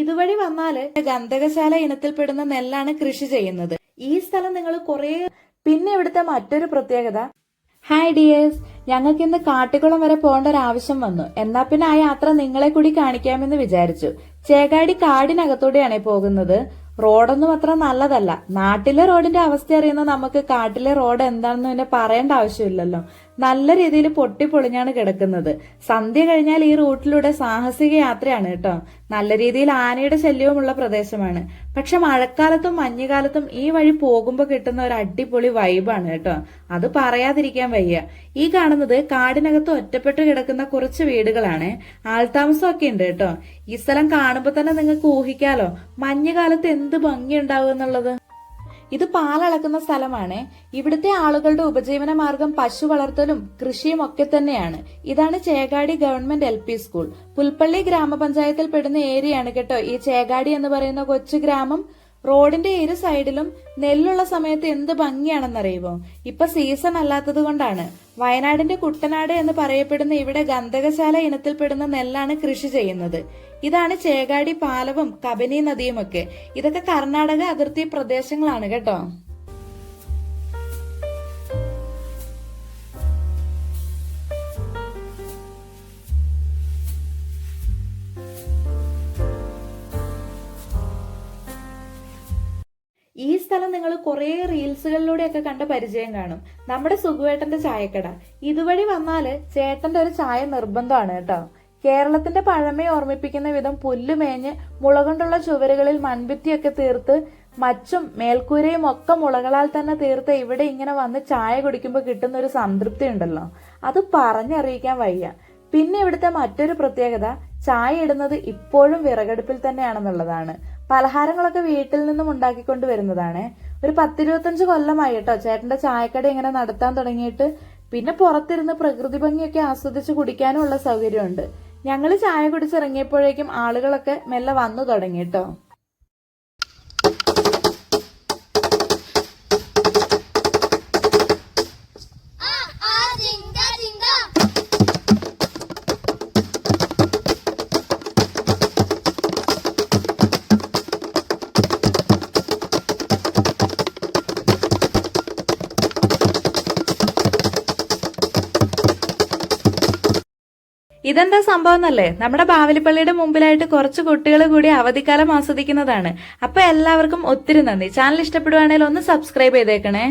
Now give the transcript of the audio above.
ഇതുവഴി വന്നാൽ ഗന്ധകശാല ഇനത്തിൽപ്പെടുന്ന നെല്ലാണ് കൃഷി ചെയ്യുന്നത്. ഈ സ്ഥലം നിങ്ങൾ കുറേ പിന്നെ ഇവിടുത്തെ മറ്റൊരു പ്രത്യേകത. ഹായ് ഡിയേഴ്സ് ഞങ്ങൾക്ക് ഇന്ന് കാട്ടിക്കുളം വരെ പോകേണ്ട ഒരു ആവശ്യം വന്നു. എന്നാ പിന്നെ ആ യാത്ര നിങ്ങളെ കൂടി കാണിക്കാമെന്ന് വിചാരിച്ചു. ചേകാടി കാടിനകത്തൂടെയാണ് പോകുന്നത്. റോഡൊന്നും അത്ര നല്ലതല്ല. നാട്ടിലെ റോഡിന്റെ അവസ്ഥ അറിയുന്ന നമുക്ക് കാട്ടിലെ റോഡ് എന്താണെന്ന് പിന്നെ പറയേണ്ട ആവശ്യമില്ലല്ലോ. നല്ല രീതിയിൽ പൊട്ടിപ്പൊളിഞ്ഞാണ് കിടക്കുന്നത്. സന്ധ്യ കഴിഞ്ഞാൽ ഈ റൂട്ടിലൂടെ സാഹസിക യാത്രയാണ് കേട്ടോ. നല്ല രീതിയിൽ ആനയുടെ ശല്യവുമുള്ള പ്രദേശമാണ്. പക്ഷെ മഴക്കാലത്തും മഞ്ഞുകാലത്തും ഈ വഴി പോകുമ്പോൾ കിട്ടുന്ന ഒരു അടിപൊളി വൈബാണ് കേട്ടോ. അത് പറയാതിരിക്കാൻ വയ്യ. ഈ കാണുന്നത് കാടിനകത്ത് ഒറ്റപ്പെട്ട് കിടക്കുന്ന കുറച്ച് വീടുകളാണ്. ആൾതാമസമൊക്കെ ഉണ്ട് കേട്ടോ. ഈ സ്ഥലം കാണുമ്പോൾ തന്നെ നിങ്ങൾക്ക് ഊഹിക്കാലോ. മഞ്ഞുകാലത്ത് എന്ത് ഭംഗി എന്നുള്ളത്? ഇത് പാലളക്കുന്ന സ്ഥലമാണ്. ഇവിടുത്തെ ആളുകളുടെ ഉപജീവന മാർഗം പശു വളർത്തലും കൃഷിയും ഒക്കെ തന്നെയാണ്. ഇതാണ് Chekadi government L P school. Pulpally ഗ്രാമപഞ്ചായത്തിൽ പെടുന്ന ഏരിയയാണ് കേട്ടോ ഈ ചേകാടി എന്ന് പറയുന്ന കൊച്ചു ഗ്രാമം. റോഡിന്റെ ഇരു സൈഡിലും നെല്ലുള്ള സമയത്ത് എന്ത് ഭംഗിയാണെന്നറിയുമോ? ഇപ്പൊ സീസൺ അല്ലാത്തത് കൊണ്ടാണ്. വയനാടിന്റെ കുട്ടനാട് എന്ന് പറയപ്പെടുന്ന ഇവിടെ ഗന്ധകശാല ഇനത്തിൽപ്പെടുന്ന നെല്ലാണ് കൃഷി ചെയ്യുന്നത്. ഇതാണ് ചേകാടി പാലവും കബനി നദിയുമൊക്കെ. ഇതൊക്കെ കർണാടക അതിർത്തി പ്രദേശങ്ങളാണ് കേട്ടോ. സ്ഥലം നിങ്ങൾ കുറേ റീൽസുകളിലൂടെയൊക്കെ കണ്ട പരിചയം കാണും. നമ്മുടെ സുഖുവേട്ടന്റെ ചായക്കട. ഇതുവഴി വന്നാൽ ചേട്ടന്റെ ഒരു ചായ നിർബന്ധമാണ് കേട്ടോ. കേരളത്തിന്റെ പഴമയെ ഓർമ്മിപ്പിക്കുന്ന വിധം പുല്ലുമേഞ്ഞ് മുള കൊണ്ടുള്ള ചുവരുകളിൽ മൺഭിത്തിയൊക്കെ തീർത്ത് മച്ചും മേൽക്കൂരയും ഒക്കെ മുളകളാൽ തന്നെ തീർത്ത് ഇവിടെ ഇങ്ങനെ വന്ന് ചായ കുടിക്കുമ്പോൾ കിട്ടുന്ന ഒരു സംതൃപ്തി ഉണ്ടല്ലോ. അത് പറഞ്ഞറിയിക്കാൻ വയ്യ. പിന്നെ ഇവിടുത്തെ മറ്റൊരു പ്രത്യേകത ചായ ഇടുന്നത് ഇപ്പോഴും വിറകടുപ്പിൽ തന്നെയാണെന്നുള്ളതാണ്. പലഹാരങ്ങളൊക്കെ വീട്ടിൽ നിന്നും ഉണ്ടാക്കിക്കൊണ്ട് വരുന്നതാണ്. ഒരു പത്തിരുപത്തഞ്ച് കൊല്ലമായി കേട്ടോ ചേട്ടന്റെ ചായക്കട ഇങ്ങനെ നടത്താൻ തുടങ്ങിയിട്ട് പിന്നെ പുറത്തിരുന്ന് പ്രകൃതി ഭംഗിയൊക്കെ ആസ്വദിച്ച് കുടിക്കാനും ഉള്ള സൗകര്യമുണ്ട്. ഞങ്ങൾ ചായ കുടിച്ചിറങ്ങിയപ്പോഴേക്കും ആളുകളൊക്കെ മെല്ലെ വന്നു തുടങ്ങി കേട്ടോ ഇതെന്താ സംഭവം എന്നല്ലേ? നമ്മുടെ ബാവലിപ്പള്ളിയുടെ മുമ്പിലായിട്ട് കുറച്ച് കുട്ടികൾ കൂടി അവധിക്കാലം ആസ്വദിക്കുന്നതാണ്. അപ്പൊ എല്ലാവർക്കും ഒത്തിരി നന്ദി. ചാനൽ ഇഷ്ടപ്പെടുവാണെങ്കിൽ ഒന്ന് സബ്സ്ക്രൈബ് ചെയ്തേക്കണേ.